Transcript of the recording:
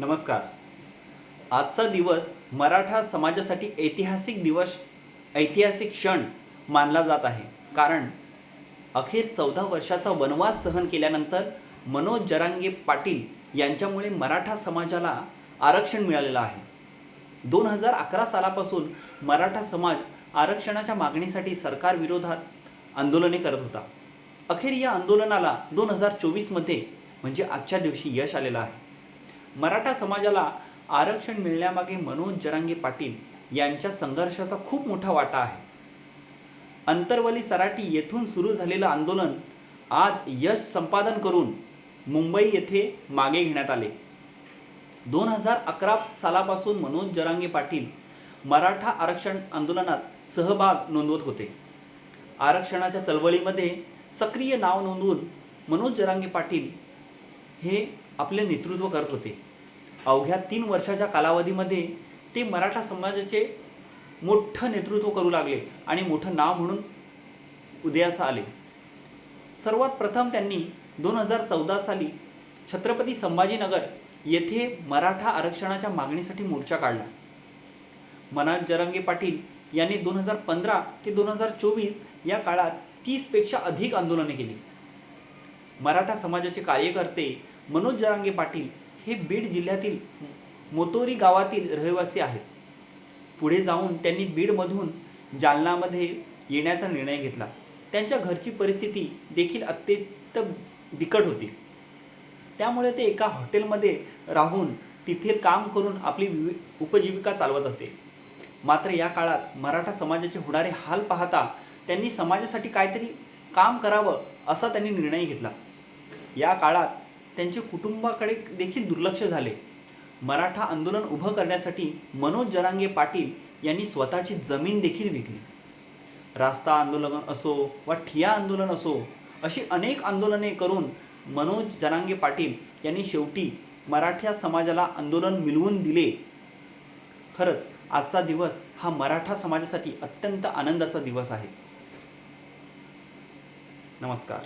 नमस्कार. आजचा दिवस मराठा समाजासाठी ऐतिहासिक दिवस ऐतिहासिक क्षण मानला जात आहे. कारण अखेर चौदा वर्षाचा वनवास सहन केल्यानंतर मनोज जरांगे पाटील यांच्यामुळे मराठा समाजाला आरक्षण मिळालेलं आहे. दोन हजार अकरा सालापासून मराठा समाज आरक्षणाच्या मागणीसाठी सरकारविरोधात आंदोलने करत होता. अखेर या आंदोलनाला दोन हजार चोवीसमध्ये म्हणजे आजच्या दिवशी यश आलेलं आहे. मराठा समाजाला आरक्षण मिळण्यामागे मनोज जरांगे पाटील यांच्या संघर्षाचा खूप मोठा वाटा आहे. अंतरवली सराटी येथून सुरू झालेलं आंदोलन आज यश संपादन करून मुंबई येथे मागे घेण्यात आले. दोन हजार अकरा सालापासून मनोज जरांगे पाटील मराठा आरक्षण आंदोलनात सहभाग नोंदवत होते. आरक्षणाच्या चळवळीमध्ये सक्रिय नाव नोंदवून मनोज जरांगे पाटील हे आपले नेतृत्व करत होते. अवघ्या तीन वर्षाच्या कालावधीमध्ये ते मराठा समाजाचे मोठं नेतृत्व करू लागले आणि मोठं नाव म्हणून उदयास आले. सर्वात प्रथम त्यांनी दोन हजार चौदा साली छत्रपती संभाजीनगर येथे मराठा आरक्षणाच्या मागणीसाठी मोर्चा काढला. मनोज जरांगे पाटील यांनी दोन हजार पंधरा ते दोन हजार चोवीस या काळात तीसपेक्षा अधिक आंदोलने केली. मराठा समाजाचे कार्यकर्ते मनोज जरांगे पाटील हे बीड जिल्ह्यातील मोतोरी गावातील रहिवासी आहेत. पुढे जाऊन त्यांनी बीडमधून जालनामध्ये येण्याचा निर्णय घेतला. त्यांच्या घरची परिस्थिती देखील अत्यंत बिकट होती. त्यामुळे ते एका हॉटेलमध्ये राहून तिथे काम करून आपली विवि- उपजीविका चालवत असते मात्र या काळात मराठा समाजाचे होणारे हाल पाहता त्यांनी समाजासाठी काहीतरी काम करावं असा त्यांनी निर्णय घेतला. या काळात त्यांचे कुटुंबाकडे देखील दुर्लक्ष झाले. मराठा आंदोलन उभं करण्यासाठी मनोज जरांगे पाटील यांनी स्वतःची जमीन देखील विकली. रास्ता आंदोलन असो वा ठिया आंदोलन असो अशी अनेक आंदोलने करून मनोज जरांगे पाटील यांनी शेवटी मराठा समाजाला आंदोलन मिळवून दिले. खरंच आजचा दिवस हा मराठा समाजासाठी अत्यंत आनंदाचा दिवस आहे. नमस्कार.